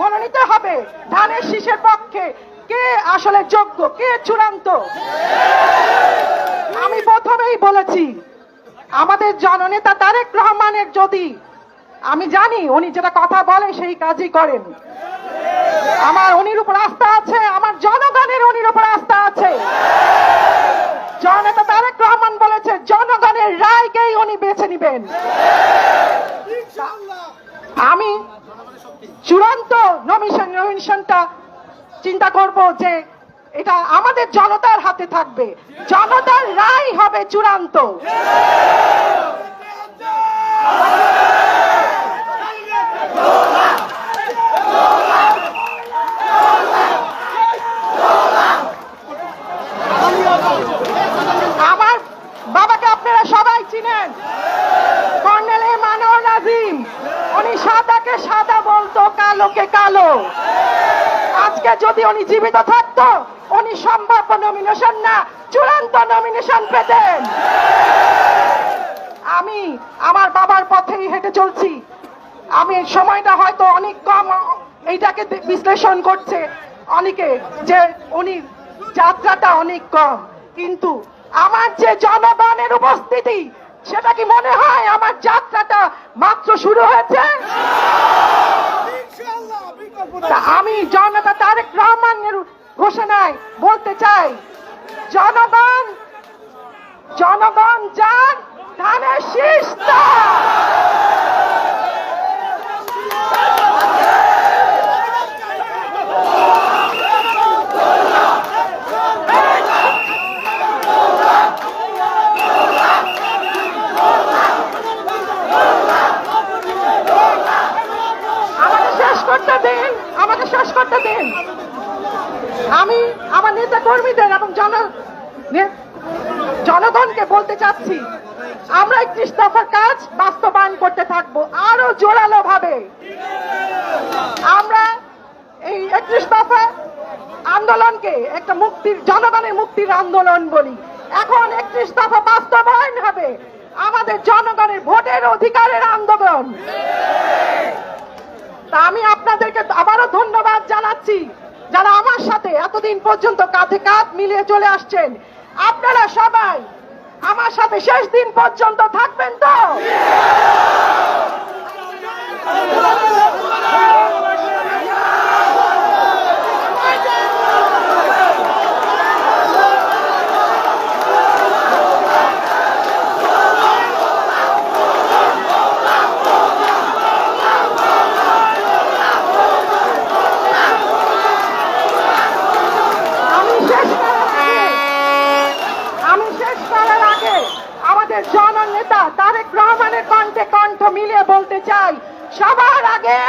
মনোনীত হবে। ধানের শীষের পক্ষে কে আসলে যোগ্য? কে চূড়ান্ত? আমি প্রথমেই বলেছি, আমাদের জননেতা তারেক রহমানের যদি, আমি জানি উনি যেটা কথা বলে সেই কাজই করেন। আমার উনির উপর আস্থা আছে, আমার জনগণের উনির উপর আস্থা আছে। জননেতা তারেক রহমান বলেছে, জনগণের রায়কেই উনি বেছে নিবেন। আমি চূড়ান্ত নমিশন নমিশনটা চিন্তা করব যে এটা আমাদের জনতার হাতে থাকবে। জনতার রায় হবে চূড়ান্ত। আমার বাবাকে আপনারা সবাই চিনেন। সাদাকে সাদা বলতো, কালোকে কালো। আজকে যদি উনি জীবিত থাকতো, উনি সম্ভাব্য নমিনেশন না, চূড়ান্ত নমিনেশন পেতেন। আমি আমার বাবার পথেই হেঁটে চলছি। আমি সময়টা হয়তো অনেক কম, এইটাকে বিশ্লেষণ করছে অনেকে, যে উনি যাত্রাটা অনেক কম। কিন্তু আমার যে জনগণের উপস্থিতি, সেটা কি মনে হয় আমার যাত্রাটা মাত্র শুরু হয়েছে। আমি জনতা তারেক রহমানের ঘোষণায় বলতে চাই জনগণ জনগণ যান ধানের শীষ তার। আমাকে শেষ করতে দিন আমাকে দিন আমি আমার নেতা কর্মীদের এবং জন জনগণকে বলতে চাচ্ছি, আমরা একত্রিশ দফার কাজ বাস্তবায়ন করতে থাকব আরও জোরালো ভাবে আমরা এই একত্রিশ দফা আন্দোলনকে একটা মুক্তির জনগণের মুক্তির আন্দোলন বলি। এখন একত্রিশ দফা বাস্তবায়ন হবে আমাদের জনগণের ভোটের অধিকারের আন্দোলন। তা আমি আপনাদেরকে ধন্যবাদ জানাচ্ছি যারা আমার সাথে এতদিন পর্যন্ত কাঁধে কাঁধ মিলিয়ে চলে আসছেন। আপনারা সবাই আমার সাথে শেষ দিন পর্যন্ত থাকবেন তো আমি শেষ করার আগে আমি শেষ করার আগে আমাদের জননেতা তারেক রহমানের কণ্ঠে কণ্ঠ মিলিয়ে বলতে চাই সবার আগে